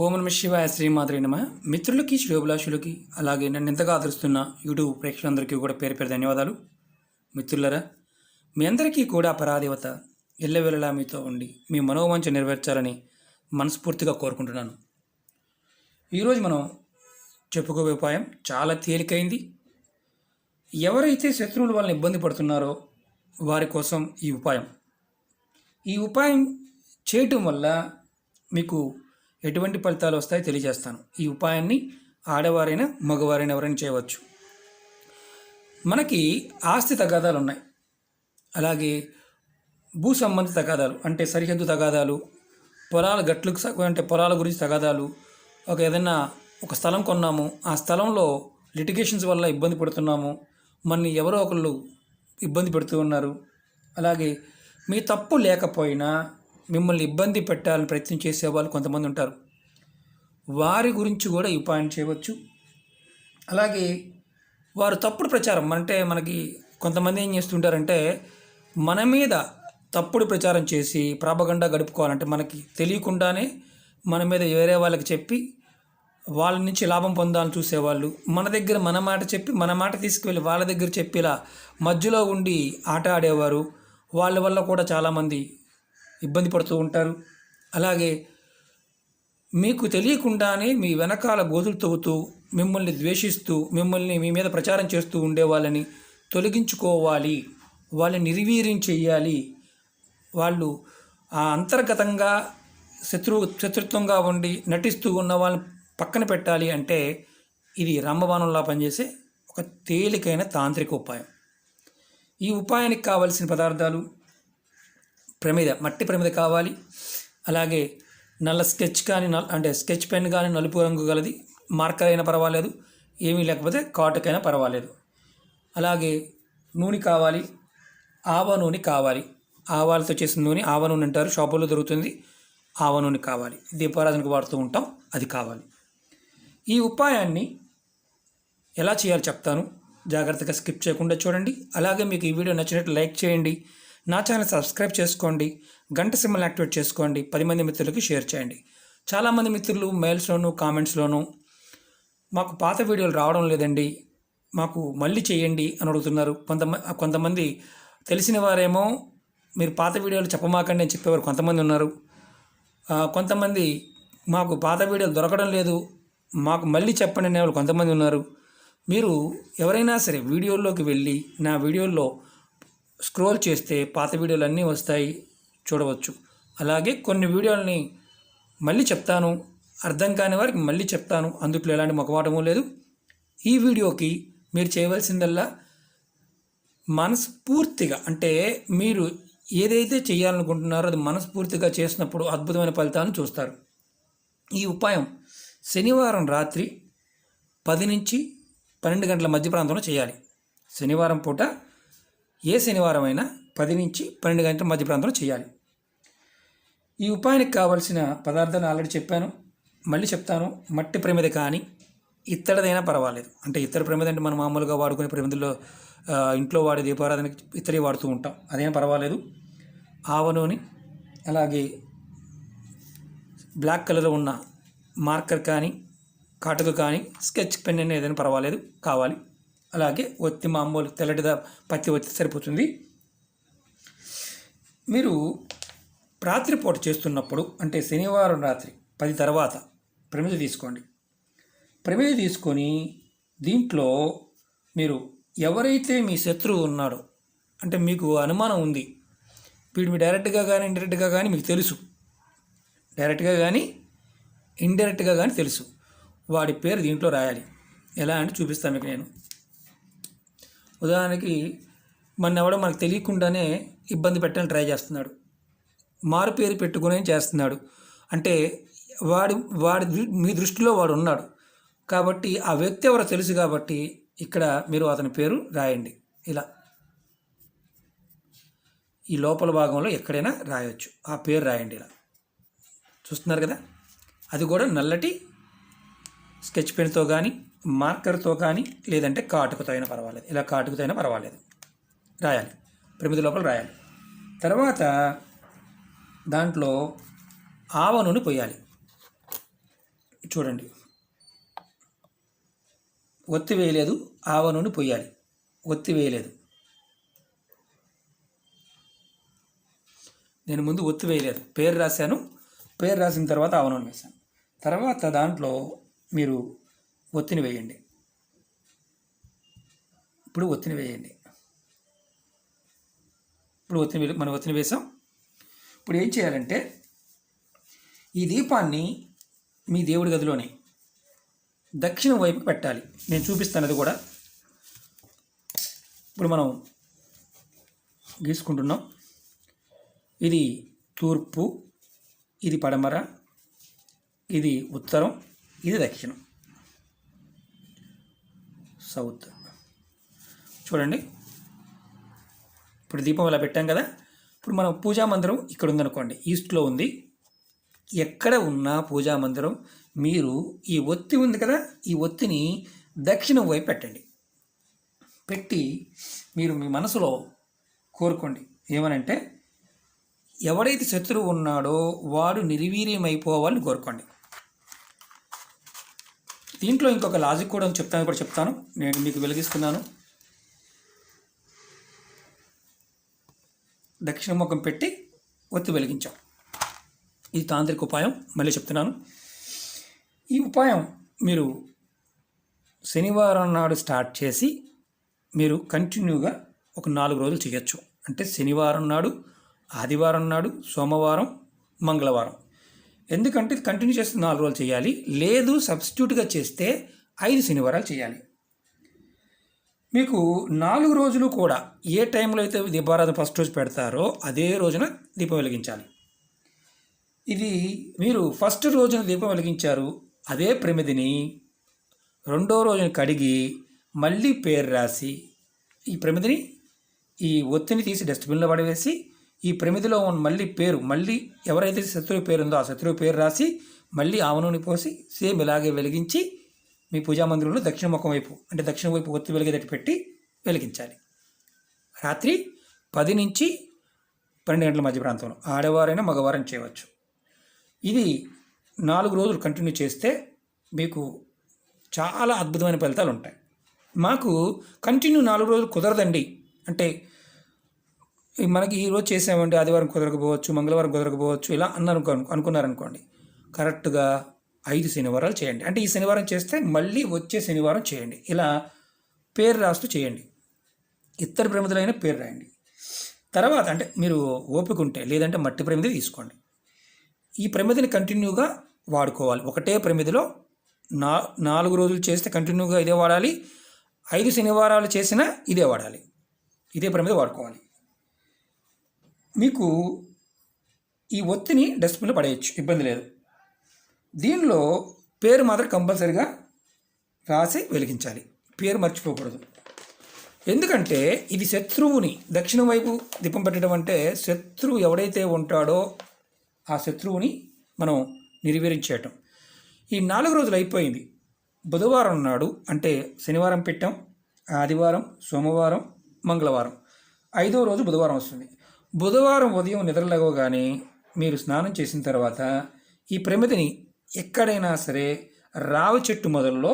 ఓం నమ శివాయ శ్రీమాత్రి నమ. మిత్రులకి శ్రేయోభిలాషులకి అలాగే నన్ను ఎంతగా ఆదరిస్తున్న యూట్యూబ్ ప్రేక్షకులందరికీ కూడా పేరు పేరు ధన్యవాదాలు. మిత్రులరా మీ అందరికీ కూడా పరాదేవత ఎల్లవెల్లలా మీతో ఉండి మీ మనోవాంఛ నెరవేర్చాలని మనస్ఫూర్తిగా కోరుకుంటున్నాను. ఈరోజు మనం చెప్పుకోబోయే ఉపాయం చాలా తేలికైంది. ఎవరైతే శత్రువుల వలన ఇబ్బంది పడుతున్నారో వారి కోసం ఈ ఉపాయం. ఈ ఉపాయం చేయటం వల్ల మీకు ఎటువంటి ఫలితాలు వస్తాయో తెలియజేస్తాను. ఈ ఉపాయాన్ని ఆడవారైనా మగవారైనా ఎవరైనా చేయవచ్చు. మనకి ఆస్తి తగాదాలు ఉన్నాయి అలాగే భూ సంబంధిత తగాదాలు అంటే సరిహద్దు తగాదాలు పొలాల గట్లకు అంటే పొలాల గురించి తగాదాలు ఒక ఏదైనా ఒక స్థలం కొన్నాము ఆ స్థలంలో లిటిగేషన్స్ వల్ల ఇబ్బంది పడుతున్నాము మన ఎవరో ఒకళ్ళు ఇబ్బంది పెడుతూ ఉన్నారు. అలాగే మీ తప్పు లేకపోయినా మిమ్మల్ని ఇబ్బంది పెట్టాలని ప్రయత్నం చేసే వాళ్ళు కొంతమంది ఉంటారు. వారి గురించి కూడా ఈ ఉపాయం చేయవచ్చు. అలాగే వారు తప్పుడు ప్రచారం అంటే మనకి కొంతమంది ఏం చేస్తుంటారంటే మన మీద తప్పుడు ప్రచారం చేసి ప్రాపగండా గడుపుకోవాలంటే మనకి తెలియకుండానే మన మీద వేరే వాళ్ళకి చెప్పి వాళ్ళ నుంచి లాభం పొందాలని చూసేవాళ్ళు. మన దగ్గర మన మాట చెప్పి మన మాట తీసుకువెళ్ళి వాళ్ళ దగ్గర చెప్పి ఇలా మధ్యలో ఉండి ఆట ఆడేవారు. వాళ్ళ వల్ల కూడా చాలామంది ఇబ్బంది పడుతూ ఉంటారు. అలాగే మీకు తెలియకుండానే మీ వెనకాల గోతులు తవ్వుతూ మిమ్మల్ని ద్వేషిస్తూ మిమ్మల్ని మీ మీద ప్రచారం చేస్తూ ఉండే వాళ్ళని తొలగించుకోవాలి. వాళ్ళని నిర్వీర్యం చేయాలి. వాళ్ళు ఆ అంతర్గతంగా శత్రు శత్రుత్వంగా ఉండి నటిస్తూ ఉన్న వాళ్ళని పక్కన పెట్టాలి అంటే ఇది రామబాణంలా పనిచేసే ఒక తేలికైన తాంత్రిక ఉపాయం ఈ ఉపాయానికి కావలసిన పదార్థాలు ప్రమిద మట్టి ప్రమిద కావాలి. అలాగే నల్ల స్కెచ్ కానీ నల్ అంటే స్కెచ్ పెన్ కానీ నలుపు రంగు గలది మార్కర్ అయినా పర్వాలేదు ఏమీ లేకపోతే కాటుకైనా పర్వాలేదు. అలాగే నూనె కావాలి ఆవ నూనె కావాలి. ఆవాలతో చేసిన నూనె ఆవ నూనె అంటారు షాపుల్లో దొరుకుతుంది ఆవ నూనె కావాలి. దీపారాధనకు వాడుతూ ఉంటాం అది కావాలి. ఈ ఉపాయాన్ని ఎలా చేయాలో చెప్తాను. జాగ్రత్తగా స్కిప్ చేయకుండా చూడండి. అలాగే మీకు ఈ వీడియో నచ్చినట్టు లైక్ చేయండి. నా ఛానల్ సబ్స్క్రైబ్ చేసుకోండి గంట సింబల్ యాక్టివేట్ చేసుకోండి పది మంది మిత్రులకి షేర్ చేయండి. చాలామంది మిత్రులు మెయిల్స్లోను కామెంట్స్లోను మాకు పాత వీడియోలు రావడం లేదండి మాకు మళ్ళీ చేయండి అని అడుగుతున్నారు. కొంతమంది కొంతమంది తెలిసిన వారేమో మీరు పాత వీడియోలు చెప్పమాకండి అని చెప్పేవారు కొంతమంది ఉన్నారు. కొంతమంది మాకు పాత వీడియోలు దొరకడం లేదు మాకు మళ్ళీ చెప్పండి అనేవాళ్ళు కొంతమంది ఉన్నారు. మీరు ఎవరైనా సరే వీడియోల్లోకి వెళ్ళి నా వీడియోల్లో స్క్రోల్ చేస్తే పాత వీడియోలు అన్నీ వస్తాయి చూడవచ్చు. అలాగే కొన్ని వీడియోలని మళ్ళీ చెప్తాను అర్థం కాని వారికి మళ్ళీ చెప్తాను అందుట్లో ఎలాంటి మొకమాటము లేదు. ఈ వీడియోకి మీరు చేయవలసిందల్లా మనస్ఫూర్తిగా అంటే మీరు ఏదైతే చేయాలనుకుంటున్నారో అది మనస్ఫూర్తిగా చేసినప్పుడు అద్భుతమైన ఫలితాలను చూస్తారు. ఈ ఉపాయం శనివారం రాత్రి పది నుంచి పన్నెండు గంటల మధ్య ప్రాంతంలో చేయాలి. శనివారం పూట ఏ శనివారం అయినా పది నుంచి పన్నెండు గంటల మధ్య ప్రాంతంలో చేయాలి. ఈ ఉపాయానికి కావలసిన పదార్థాలు ఆల్రెడీ చెప్పాను. మళ్ళీ చెప్తాను. మట్టి ప్రమిద కానీ ఇత్తడిదైనా పర్వాలేదు. అంటే ఇత్తడి ప్రమిద అంటే మనం మామూలుగా వాడుకునే ప్రమిదల్లో ఇంట్లో వాడే దీపారాధనకి ఇత్తడి వాడుతూ ఉంటాం. అదేం పర్వాలేదు. ఆవ నూనె అలాగే బ్లాక్ కలర్లో ఉన్న మార్కర్ కానీ కాటుక కానీ స్కెచ్ పెన్ అయినా ఏదైనా పర్వాలేదు. కావాలి. అలాగే ఒత్తి మామూలు తెల్లటిదా పత్తి ఒత్తి సరిపోతుంది. మీరు రాత్రిపూట చేస్తున్నప్పుడు అంటే శనివారం రాత్రి పది తర్వాత ప్రమిద తీసుకోండి. ప్రమిద తీసుకొని దీంట్లో మీరు ఎవరైతే మీ శత్రువు ఉన్నాడో అంటే మీకు అనుమానం ఉంది వీడు మీ డైరెక్ట్గా కానీ ఇండైరెక్ట్గా కానీ మీకు తెలుసు. డైరెక్ట్గా కానీ ఇండైరెక్ట్గా కానీ తెలుసు. వాడి పేరు దీంట్లో రాయాలి. ఎలా అంటే చూపిస్తాను మీకు నేను. ఉదాహరణకి మన ఎవడో మనకు తెలియకుండానే ఇబ్బంది పెట్టాలని ట్రై చేస్తున్నాడు. మారు పేరు పెట్టుకునే చేస్తున్నాడు. అంటే వాడి వాడి మీ దృష్టిలో వాడు ఉన్నాడు. కాబట్టి ఆ వ్యక్తి ఎవరో తెలుసు కాబట్టి ఇక్కడ మీరు అతని పేరు రాయండి. ఇలా. ఈ లోపల భాగంలో ఎక్కడైనా రాయొచ్చు. ఆ పేరు రాయండి ఇలా. చూస్తున్నారు కదా? అది కూడా నల్లటి స్కెచ్ పెన్తో కానీ మార్కర్తో కానీ లేదంటే కాటుకతో అయినా పర్వాలేదు. ఇలా కాటుకతో అయినా పర్వాలేదు. రాయాలి. ప్రమిది లోపల రాయాలి. తర్వాత దాంట్లో ఆవ నూనె పోయాలి. చూడండి. ఒత్తి వేయలేదు ఆవ నూనె పోయాలి. ఒత్తి వేయలేదు. నేను ముందు ఒత్తి వేయలేదు. పేరు రాశాను. పేరు రాసిన తర్వాత ఆవ నూనె వేశాను. తర్వాత దాంట్లో మీరు ఒత్తిని వేయండి. ఇప్పుడు ఒత్తిని వేయండి. ఇప్పుడు ఒత్తిని వే- మనం ఒత్తిని వేసాం. ఇప్పుడు ఏం చేయాలంటే ఈ దీపాన్ని మీ దేవుడి గదిలోనే దక్షిణం వైపు పెట్టాలి. నేను చూపిస్తాను అది కూడా ఇప్పుడు మనం గీసుకుంటున్నాం. ఇది తూర్పు ఇది పడమర ఇది ఉత్తరం ఇది దక్షిణం. సౌత్. చూడండి. ఇప్పుడు దీపం ఇలా పెట్టాం కదా. ఇప్పుడు మనం పూజా మందిరం ఇక్కడ ఉందనుకోండి. ఈస్ట్లో ఉంది. ఎక్కడ ఉన్నా పూజా మందిరం మీరు ఈ ఒత్తి ఉంది కదా ఈ ఒత్తిని దక్షిణం వైపు పెట్టండి. పెట్టి మీరు మీ మనసులో కోరుకోండి. ఏమనంటే ఎవడైతే శత్రువు ఉన్నాడో వాడు నిర్వీర్యమైపోవాలని కోరుకోండి. దీంట్లో ఇంకొక లాజిక్ కూడా చెప్తాను కూడా చెప్తాను. నేను మీకు వెలిగిస్తున్నాను. దక్షిణ ముఖం పెట్టి ఒత్తి వెలిగించాం. ఇది తాంత్రిక ఉపాయం మళ్ళీ చెప్తున్నాను. ఈ ఉపాయం మీరు శనివారం నాడు స్టార్ట్ చేసి మీరు కంటిన్యూగా ఒక నాలుగు రోజులు చేయొచ్చు. అంటే శనివారం నాడు ఆదివారం నాడు సోమవారం మంగళవారం. ఎందుకంటే ఇది కంటిన్యూ చేస్తే నాలుగు రోజులు చేయాలి. లేదు సబ్స్టిట్యూట్గా చేస్తే ఐదు శనివారాలు చేయాలి. మీకు నాలుగు రోజులు కూడా ఏ టైంలో అయితే దీపారాధన ఫస్ట్ రోజు పెడతారో అదే రోజున దీపం వెలిగించాలి. ఇది మీరు ఫస్ట్ రోజున దీపం వెలిగించారు అదే ప్రమిదిని రెండో రోజున కడిగి మళ్ళీ పేరు రాసి ఈ ప్రమిదిని ఈ ఒత్తిని తీసి డస్ట్బిన్లో పడవేసి ఈ ప్రమిదిలో ఉన్న మళ్ళీ పేరు మళ్ళీ ఎవరైతే శత్రువు పేరు ఉందో ఆ శత్రువు పేరు రాసి మళ్ళీ ఆవనూని పోసి సేమ్ ఇలాగే వెలిగించి మీ పూజా మందిరంలో దక్షిణ ముఖం వైపు అంటే దక్షిణ వైపు ఒత్తి వెలిగేటట్టు పెట్టి వెలిగించాలి. రాత్రి పది నుంచి పన్నెండు గంటల మధ్య ప్రాంతంలో ఆడవారైనా మగవారైనా చేయవచ్చు. ఇది నాలుగు రోజులు కంటిన్యూ చేస్తే మీకు చాలా అద్భుతమైన ఫలితాలు ఉంటాయి. మాకు కంటిన్యూ నాలుగు రోజులు కుదరదండి. అంటే మనకి ఈరోజు చేసామంటే ఆదివారం కుదరకపోవచ్చు మంగళవారం కుదరకపోవచ్చు ఇలా అన్నారు అనుకున్నారనుకోండి. కరెక్ట్గా ఐదు శనివారాలు చేయండి. అంటే ఈ శనివారం చేస్తే మళ్ళీ వచ్చే శనివారం చేయండి. ఇలా పేరు రాస్తూ చేయండి. ఇద్దరు ప్రమిదలైన పేరు రాయండి. తర్వాత అంటే మీరు ఓపిక ఉంటే లేదంటే మట్టి ప్రమిది తీసుకోండి. ఈ ప్రమిదిని కంటిన్యూగా వాడుకోవాలి. ఒకటే ప్రమిదిలో నా నాలుగు రోజులు చేస్తే కంటిన్యూగా ఇదే వాడాలి. ఐదు శనివారాలు చేసినా ఇదే వాడాలి. ఇదే ప్రమిది వాడుకోవాలి. మీకు ఈ ఒత్తిని డస్ట్బిన్లో పడేయచ్చు. ఇబ్బంది లేదు. దీనిలో పేరు మాత్రం కంపల్సరిగా రాసి వెలిగించాలి. పేరు మర్చిపోకూడదు. ఎందుకంటే ఇది శత్రువుని దక్షిణం వైపు దీపం పెట్టడం అంటే శత్రువు ఎవడైతే ఉంటాడో ఆ శత్రువుని మనం నిర్వీరించేయటం ఈ నాలుగు రోజులు అయిపోయింది. బుధవారం నాడు అంటే శనివారం పెట్టాం. ఆదివారం సోమవారం మంగళవారం. ఐదో రోజు బుధవారం వస్తుంది. బుధవారం ఉదయం నిద్రలేవగానే మీరు స్నానం చేసిన తర్వాత ఈ ప్రమిదిని ఎక్కడైనా సరే రావి చెట్టు మొదల్లో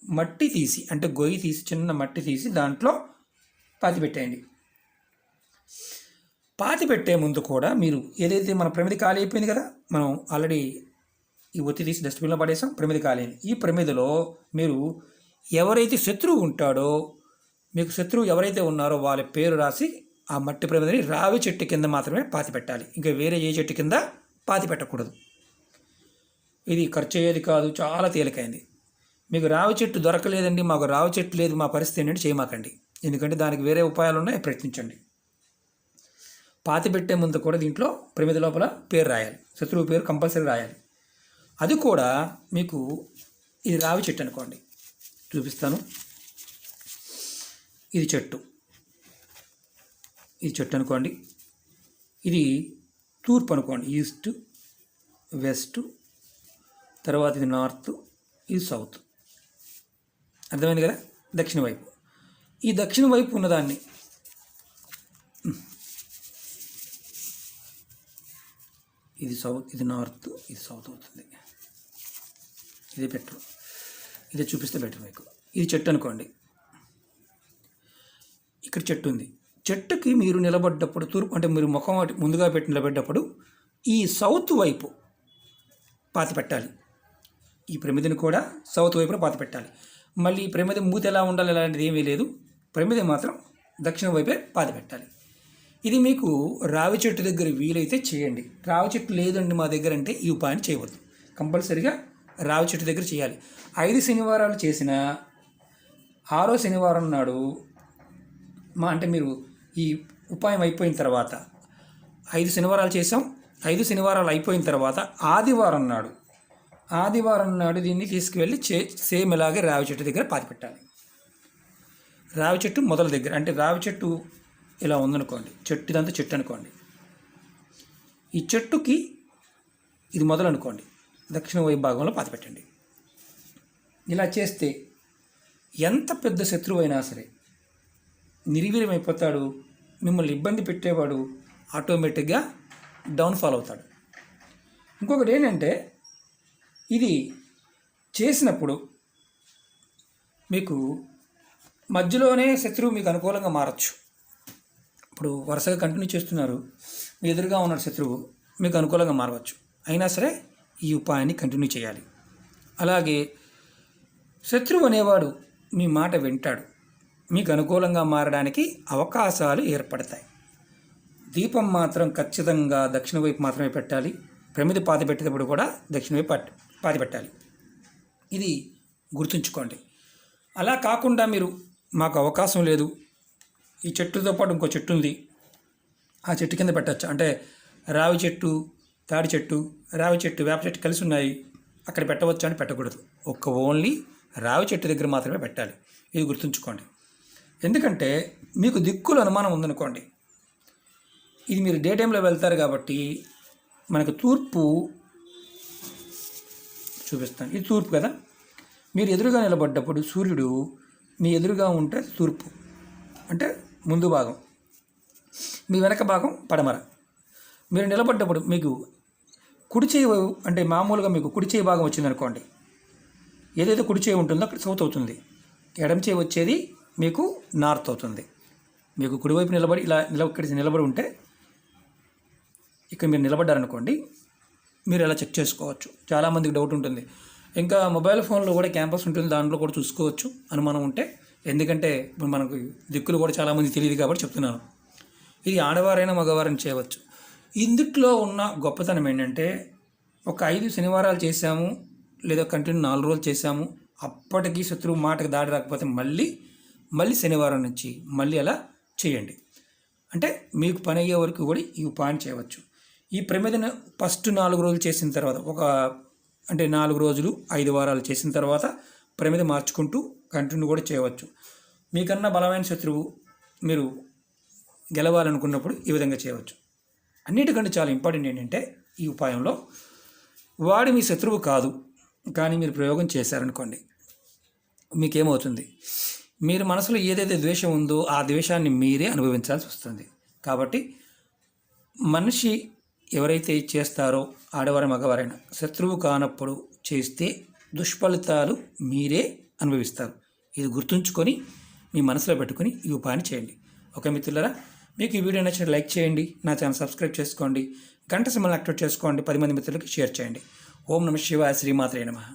మట్టి తీసి అంటే గొయ్యి తీసి చిన్న మట్టి తీసి దాంట్లో పాతి పెట్టేయండి పాతి పెట్టే ముందు కూడా మీరు ఏదైతే మన ప్రమిది ఖాళీ అయిపోయింది కదా మనం ఆల్రెడీ ఈ ఒత్తి తీసి డస్ట్బిన్లో పడేసాం ప్రమిది ఖాళీ ఈ ప్రమిదిలో మీరు ఎవరైతే శత్రువు ఉంటాడో మీకు శత్రువు ఎవరైతే ఉన్నారో వాళ్ళ పేరు రాసి ఆ మట్టి ప్రమిదని రావి చెట్టు కింద మాత్రమే పాతి పెట్టాలి ఇంకా వేరే ఏ చెట్టు కింద పాతి పెట్టకూడదు ఇది ఖర్చు అయ్యేది కాదు చాలా తేలికైంది. మీకు రావి చెట్టు దొరకలేదండి మాకు రావి చెట్టు లేదు మా పరిస్థితి ఏంటంటే చేయమాకండి. ఎందుకంటే దానికి వేరే ఉపాయాలు ఉన్నాయి ప్రయత్నించండి. పాతి పెట్టే ముందు కూడా దీంట్లో ప్రమిది లోపల పేరు రాయాలి. శత్రువు పేరు కంపల్సరీ రాయాలి. అది కూడా మీకు ఇది రావి చెట్టు అనుకోండి. చూపిస్తాను. ఇది చెట్టు. ఇది చెట్టు అనుకోండి. ఇది తూర్పు అనుకోండి. ఈస్ట్ వెస్ట్ తర్వాత ఇది నార్త్ ఇది సౌత్. అర్థమైంది కదా? దక్షిణ వైపు. ఈ దక్షిణ వైపు ఉన్నదాన్ని ఇది సౌత్ ఇది నార్త్ ఇది సౌత్ అవుతుంది. ఇది బెటర్. ఇది చూపిస్తే బెటర్ మీకు. ఇది చెట్టు అనుకోండి. ఇక్కడ చెట్టు ఉంది. చెట్టుకి మీరు నిలబడ్డప్పుడు తూర్పు అంటే మీరు ముఖం ముందుగా పెట్టి నిలబడ్డప్పుడు ఈ సౌత్ వైపు పాతి పెట్టాలి. ఈ ప్రమిదిని కూడా సౌత్ వైపున పాతి పెట్టాలి. మళ్ళీ ఈ ప్రమిద మూత ఎలా ఉండాలి అలాంటిది ఏమీ లేదు. ప్రమిద మాత్రం దక్షిణ వైపే పాతి పెట్టాలి. ఇది మీకు రావి చెట్టు దగ్గర వీలైతే చేయండి. రావి చెట్టు లేదండి మా దగ్గర అంటే ఈ ఉపాయం చేయవద్దు. కంపల్సరిగా రావి చెట్టు దగ్గర చేయాలి. ఐదు శనివారాలు చేసిన ఆరో శనివారం నాడు మా అంటే మీరు ఈ ఉపాయం అయిపోయిన తర్వాత ఐదు శనివారాలు చేసాం ఐదు శనివారాలు అయిపోయిన తర్వాత ఆదివారం నాడు ఆదివారం నాడు దీన్ని తీసుకువెళ్ళి చే సేమ్ ఇలాగే రావి చెట్టు దగ్గర పాతి పెట్టాలి. రావి చెట్టు మొదల దగ్గర అంటే రావి చెట్టు ఇలా ఉందనుకోండి చెట్టు ఇదంతా చెట్టు అనుకోండి. ఈ చెట్టుకి ఇది మొదలు అనుకోండి దక్షిణ వైపు భాగంలో పాతి పెట్టండి. ఇలా చేస్తే ఎంత పెద్ద శత్రువు అయినా సరే నిర్వీర్యమైపోతాడు మిమ్మల్ని ఇబ్బంది పెట్టేవాడు ఆటోమేటిక్గా డౌన్ఫాల్ అవుతాడు. ఇంకొకటి ఏంటంటే ఇది చేసినప్పుడు మీకు మధ్యలోనే శత్రువు మీకు అనుకూలంగా మారచ్చు. ఇప్పుడు వరుసగా కంటిన్యూ చేస్తున్నారు మీ ఎదురుగా ఉన్న శత్రువు మీకు అనుకూలంగా మారవచ్చు. అయినా సరే ఈ ఉపాయాన్ని కంటిన్యూ చేయాలి. అలాగే శత్రువు అనేవాడు మీ మాట వింటాడు. మీకు అనుకూలంగా మారడానికి అవకాశాలు ఏర్పడతాయి. దీపం మాత్రం ఖచ్చితంగా దక్షిణ వైపు మాత్రమే పెట్టాలి. ప్రమిది పాతి పెట్టేటప్పుడు కూడా దక్షిణ వైపు పాతి పెట్టాలి. ఇది గుర్తుంచుకోండి. అలా కాకుండా మీరు మాకు అవకాశం లేదు. ఈ చెట్టుతో పాటు ఇంకో చెట్టు ఉంది. ఆ చెట్టు కింద పెట్టచ్చు. అంటే రావి చెట్టు తాడి చెట్టు రావి చెట్టు వేప చెట్టు కలిసి ఉన్నాయి. అక్కడ పెట్టవచ్చు అని పెట్టకూడదు. ఒక్క ఓన్లీ రావి చెట్టు దగ్గర మాత్రమే పెట్టాలి. ఇది గుర్తుంచుకోండి. ఎందుకంటే మీకు దిక్కులు అనుమానం ఉందనుకోండి. ఇది మీరు డే టైంలో వెళ్తారు కాబట్టి మనకు తూర్పు చూపిస్తాను. ఇది తూర్పు కదా? మీరు ఎదురుగా నిలబడ్డప్పుడు సూర్యుడు మీ ఎదురుగా ఉంటే తూర్పు. అంటే ముందు భాగం. మీ వెనక భాగం పడమర. మీరు నిలబడ్డప్పుడు మీకు కుడి చేయి అంటే మామూలుగా మీకు కుడి చేయి భాగం వచ్చిందనుకోండి. ఏదైతే కుడి చేయి ఉంటుందో అక్కడ సౌత్ అవుతుంది ఎడమ చేయి వచ్చేది మీకు నార్త్ అవుతుంది. మీకు కుడివైపు నిలబడి ఇలా నిలబడి నిలబడి ఉంటే ఇక్కడ మీరు నిలబడ్డారనుకోండి మీరు ఎలా చెక్ చేసుకోవచ్చు? చాలామందికి డౌట్ ఉంటుంది. ఇంకా మొబైల్ ఫోన్లో కూడా క్యాంపస్ ఉంటుంది దాంట్లో కూడా చూసుకోవచ్చు అనుమానం ఉంటే. ఎందుకంటే ఇప్పుడు మనకు దిక్కులు కూడా చాలామంది తెలియదు కాబట్టి చెప్తున్నాను. ఇది ఆడవారైనా మగవారైనా చేయవచ్చు. ఇందుట్లో ఉన్న గొప్పతనం ఏంటంటే ఒక ఐదు శనివారాలు చేశాము లేదా కంటిన్యూ నాలుగు రోజులు చేశాము అప్పటికి శత్రువు మాటకు దాడి రాకపోతే మళ్ళీ మళ్ళీ శనివారం నుంచి మళ్ళీ అలా చేయండి. అంటే మీకు పని అయ్యే వరకు కూడా ఈ ఉపాయం చేయవచ్చు. ఈ ప్రమేదను ఫస్ట్ నాలుగు రోజులు చేసిన తర్వాత ఒక అంటే నాలుగు రోజులు ఐదు వారాలు చేసిన తర్వాత ప్రమిద మార్చుకుంటూ కంటిన్యూ కూడా చేయవచ్చు. మీకన్నా బలమైన శత్రువు మీరు గెలవాలనుకున్నప్పుడు ఈ విధంగా చేయవచ్చు. అన్నిటికంటే చాలా ఇంపార్టెంట్ ఏంటంటే ఈ ఉపాయంలో వాడు మీ శత్రువు కాదు కానీ మీరు ప్రయోగం చేశారనుకోండి మీకేమవుతుంది? మీరు మనసులో ఏదైతే ద్వేషం ఉందో ఆ ద్వేషాన్ని మీరే అనుభవించాల్సి వస్తుంది. కాబట్టి మనిషి ఎవరైతే చేస్తారో ఆడవారి మగవారైనా శత్రువు కానప్పుడు చేస్తే దుష్ఫలితాలు మీరే అనుభవిస్తారు. ఇది గుర్తుంచుకొని మీ మనసులో పెట్టుకొని ఈ ఉపాయాన్ని చేయండి. ఓకే మిత్రులరా మీకు ఈ వీడియో నచ్చిన లైక్ చేయండి నా ఛానల్ సబ్స్క్రైబ్ చేసుకోండి గంట సిమ్మల్ని యాక్టివేట్ చేసుకోండి పది మంది మిత్రులకి షేర్ చేయండి. ఓం నమ శివాయ శ్రీమాత్రే నమః.